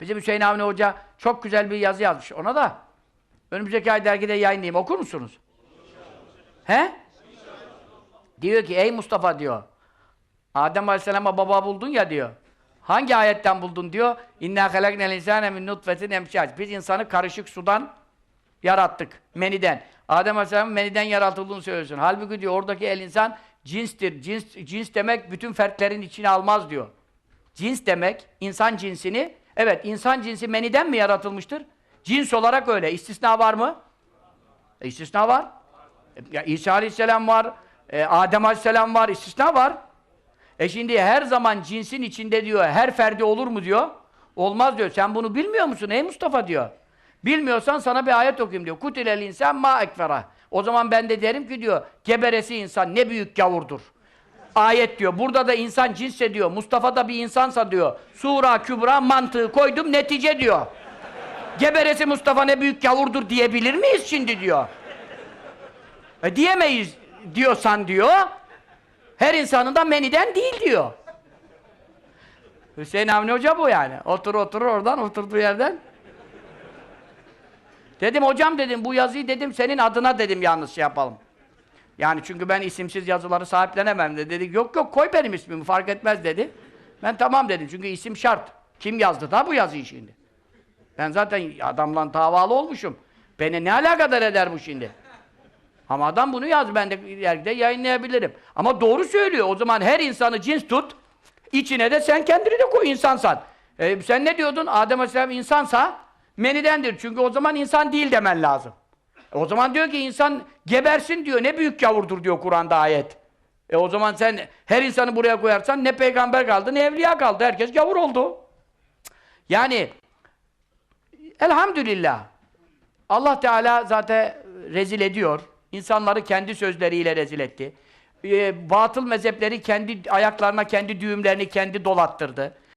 Bizim Hüseyin Avni Hoca çok güzel bir yazı yazmış. Ona da önümüzdeki ay dergide yayınlayayım. Okur musunuz? He? Diyor ki ey Mustafa diyor. Adem Aleyhisselam'a baba buldun ya diyor. Hangi ayetten buldun diyor. İnna halaknel insane min nutfetin emşac. Biz insanı karışık sudan yarattık. Meniden. Adem Aleyhisselam'ın meniden yaratıldığını söylüyorsun. Halbuki diyor oradaki el insan cinstir. Cins, cins demek bütün fertlerin içine almaz diyor. Cins demek insan cinsini evet insan cinsi meniden mi yaratılmıştır? Cins olarak öyle. İstisna var mı? E, istisna var. E, İsa Aleyhisselam var. e, Adem Aleyhisselam var. istisna var. E şimdi her zaman cinsin içinde diyor, her ferdi olur mu diyor. Olmaz diyor. Sen bunu bilmiyor musun ey Mustafa diyor. Bilmiyorsan sana bir ayet okuyayım diyor. Kutilel insan ma ekfera. O zaman ben de derim ki diyor, geberesi insan ne büyük gavurdur. Ayet diyor. Burada da insan cinsse diyor. Mustafa da bir insansa diyor. Sura kübra mantığı koydum netice diyor. Geberesi Mustafa ne büyük gavurdur diyebilir miyiz şimdi diyor. E diyemeyiz diyorsan diyor. Her insanın da meniden değil diyor. Hüseyin Avni Hoca bu yani. Otur otur oradan oturduğu yerden. Dedim hocam dedim bu yazıyı dedim senin adına dedim yalnız şey yapalım. Yani çünkü ben isimsiz yazıları sahiplenemem de dedi. Yok yok koy benim ismimi fark etmez dedi. Ben tamam dedim çünkü isim şart. Kim yazdı da bu yazıyı şimdi? Ben zaten adamla davalı olmuşum. Beni ne alakadar eder bu şimdi? Ama adam bunu yaz, ben de dergide yayınlayabilirim. Ama doğru söylüyor. O zaman her insanı cins tut, içine de sen kendini de koy insansan. E, sen ne diyordun? Adem Aleyhisselam insansa menidendir. Çünkü o zaman insan değil demen lazım. E, o zaman diyor ki insan gebersin diyor. Ne büyük gavurdur diyor Kur'an'da ayet. E o zaman sen her insanı buraya koyarsan ne peygamber kaldı ne evliya kaldı. Herkes gavur oldu. Yani elhamdülillah Allah Teala zaten rezil ediyor. İnsanları kendi sözleriyle rezil etti. Ee, batıl mezhepleri kendi ayaklarına kendi düğümlerini kendi dolattırdı.